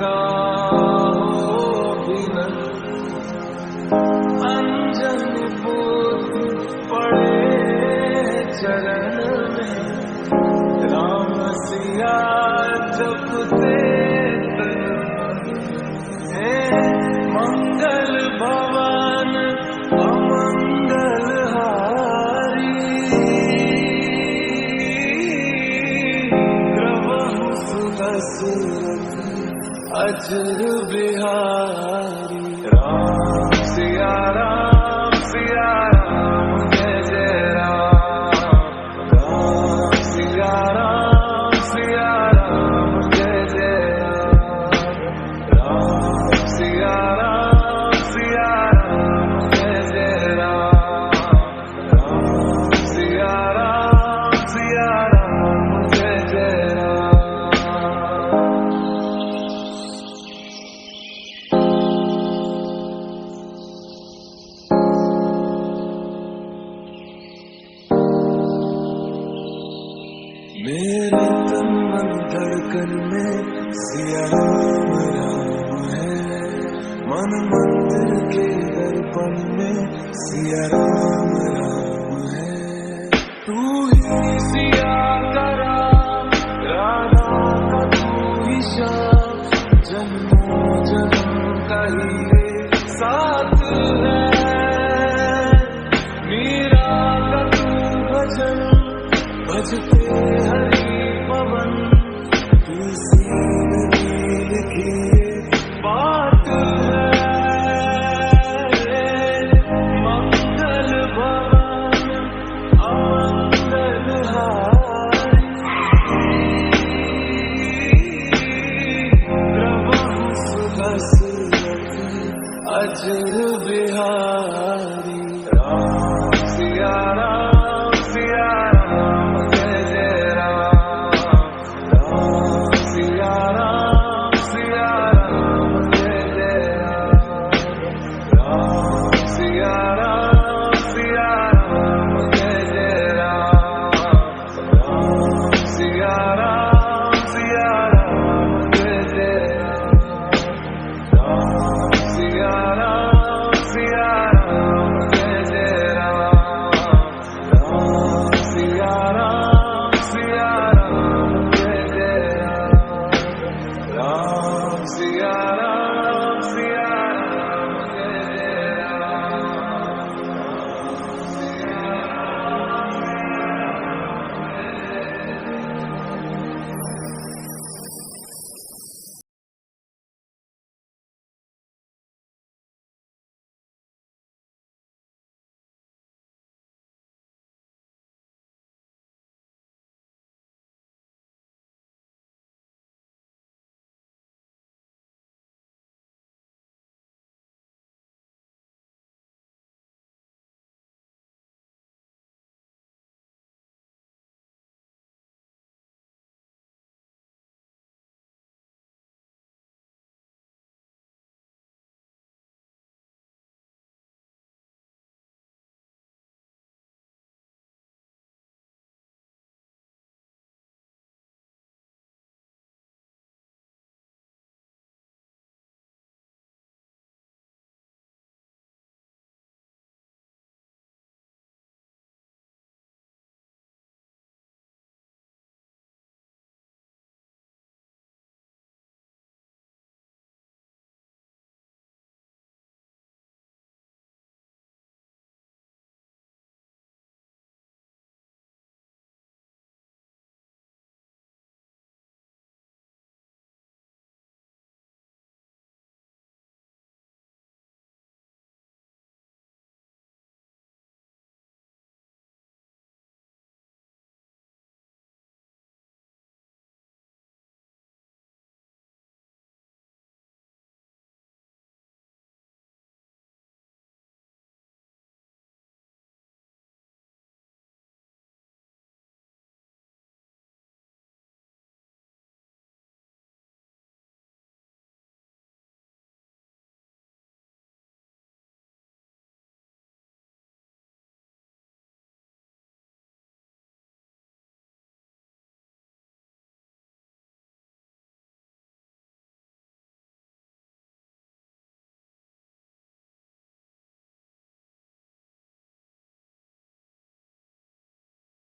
God. अजर Bihari Ram Sierra मन धड़कन में सिया राम है मन मंदिर के दर्पण में सिया राम है तू ही सिया का जन्मों जन्म का ही ziyaret